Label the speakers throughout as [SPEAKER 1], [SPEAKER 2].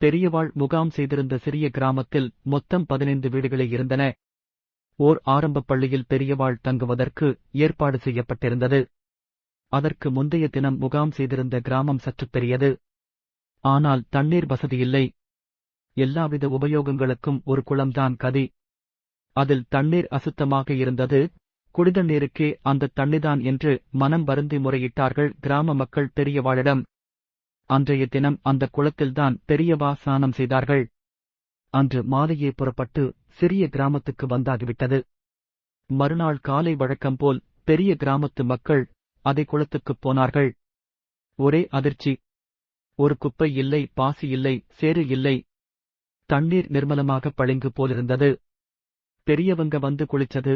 [SPEAKER 1] பெரியவாள் முகாம் செய்திருந்த சிறிய கிராமத்தில் மொத்தம் பதினைந்து வீடுகளே இருந்தன. ஓர் ஆரம்பப் பள்ளியில் பெரியவாள் தங்குவதற்கு ஏற்பாடு செய்யப்பட்டிருந்தது. அதற்கு முந்தைய தினம் முகாம் செய்திருந்த கிராமம் சற்று பெரியது. ஆனால் தண்ணீர் வசதியில்லை எல்லாவித உபயோகங்களுக்கும் ஒரு குளம்தான் கதி. அதில் தண்ணீர் அசுத்தமாக இருந்தது. குடிதண்ணீருக்கே அந்த தண்ணிதான் என்று மனம் வருந்தி முறையிட்டார்கள் கிராம மக்கள் பெரியவாளிடம். அன்றைய தினம் அந்த குளத்தில்தான் பெரியவா ஸ்நானம் செய்தார்கள். அன்று மாலையே புறப்பட்டு சிறிய கிராமத்துக்கு வந்தாகிவிட்டது. மறுநாள் காலை வழக்கம்போல் பெரிய கிராமத்து மக்கள் அதை குளத்துக்குப் போனார்கள். ஒரே அதிர்ச்சி. ஒரு குப்பை இல்லை பாசி இல்லை சேறு இல்லை. தண்ணீர் நிர்மலமாக பளிங்கு போலிருந்தது. பெரியவங்க வந்து குளிச்சது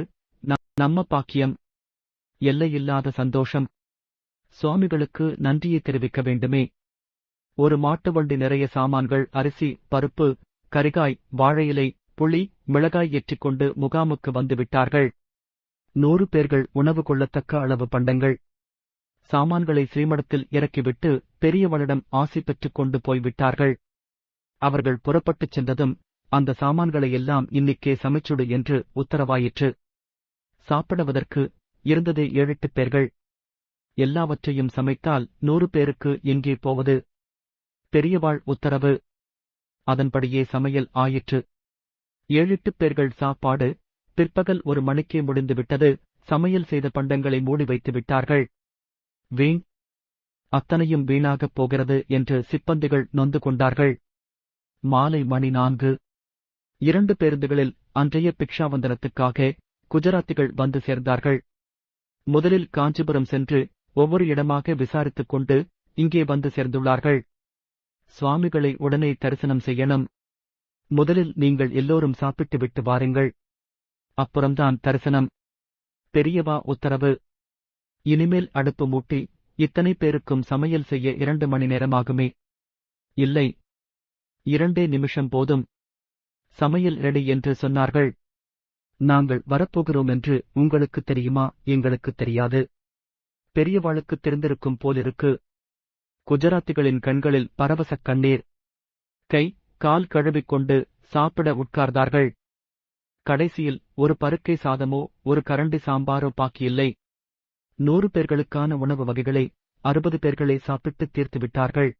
[SPEAKER 1] நம்ம பாக்கியம். எல்லையில்லாத சந்தோஷம். சுவாமிகளுக்கு நன்றியை தெரிவிக்க வேண்டுமே. ஒரு மாட்டு வண்டி நிறைய சாமான்கள் அரிசி பருப்பு கரிகாய் வாழை இலை புளி மிளகாய் ஏற்றிக்கொண்டு முகாமுக்கு வந்து விட்டார்கள் நூறு பேர்கள் உணவு கொள்ளத்தக்க அளவு பண்டங்கள். சாமான்களை ஸ்ரீமடத்தில் இறக்கிவிட்டு பெரியவளிடம் ஆசி பெற்றுக் கொண்டு போய்விட்டார்கள். அவர்கள் புறப்பட்டுச் சென்றதும் அந்த சாமான்களை எல்லாம் இன்னிக்கே சமைச்சுடு என்று உத்தரவாயிற்று. சாப்பிடுவதற்கு இருந்ததே ஏழெட்டு பேர்கள். எல்லாவற்றையும் சமைத்தால் நூறு பேருக்கு எங்கே போவது? பெரியவாள் உத்தரவு. அதன்படியே சமையல் ஆயிற்று. ஏழெட்டு பேர்கள் சாப்பாடு பிற்பகல் ஒரு மணிக்கே முடிந்துவிட்டது. சமையல் செய்த பண்டங்களை மூடி வைத்து விட்டார்கள். வீண் அத்தனையும் வீணாகப் போகிறது என்று சிப்பந்திகள் நொந்து கொண்டார்கள். மாலை மணி நான்கு. இரண்டு பேருந்துகளில் அன்றைய பிக்ஷாவந்தனத்துக்காக குஜராத்திகள் வந்து சேர்ந்தார்கள். முதலில் காஞ்சிபுரம் சென்று ஒவ்வொரு இடமாக விசாரித்துக் கொண்டு இங்கே வந்து சேர்ந்துள்ளார்கள். சுவாமிகளை உடனே தரிசனம் செய்யணும். முதலில் நீங்கள் எல்லோரும் சாப்பிட்டு விட்டு வாருங்கள். அப்புறம்தான் தரிசனம். பெரியவா உத்தரவு. இனிமேல் அடுப்பு மூட்டி இத்தனை பேருக்கும் சமையல் செய்ய இரண்டு மணி நேரமாகுமே. இல்லை. இரண்டே நிமிஷம் போதும். சமையல் ரெடி என்று சொன்னார்கள். நாங்கள் வரப்போகிறோம் என்று உங்களுக்கு தெரியுமா? எங்களுக்கு தெரியாது. பெரியவாளுக்கு தெரிந்திருக்கும் போலிருக்கு. குஜராத்திகளின் கண்களில் பரவசக் கண்ணீர். கை கால் கழுவிக் கொண்டு சாப்பிட உட்கார்ந்தார்கள். கடைசியில் ஒரு பருக்கை சாதமோ ஒரு கரண்டி சாம்பாரோ பாக்கியில்லை. நூறு பேர்களுக்கான உணவு வகைகளை அறுபது பேர்களே சாப்பிட்டு தீர்த்து விட்டார்கள்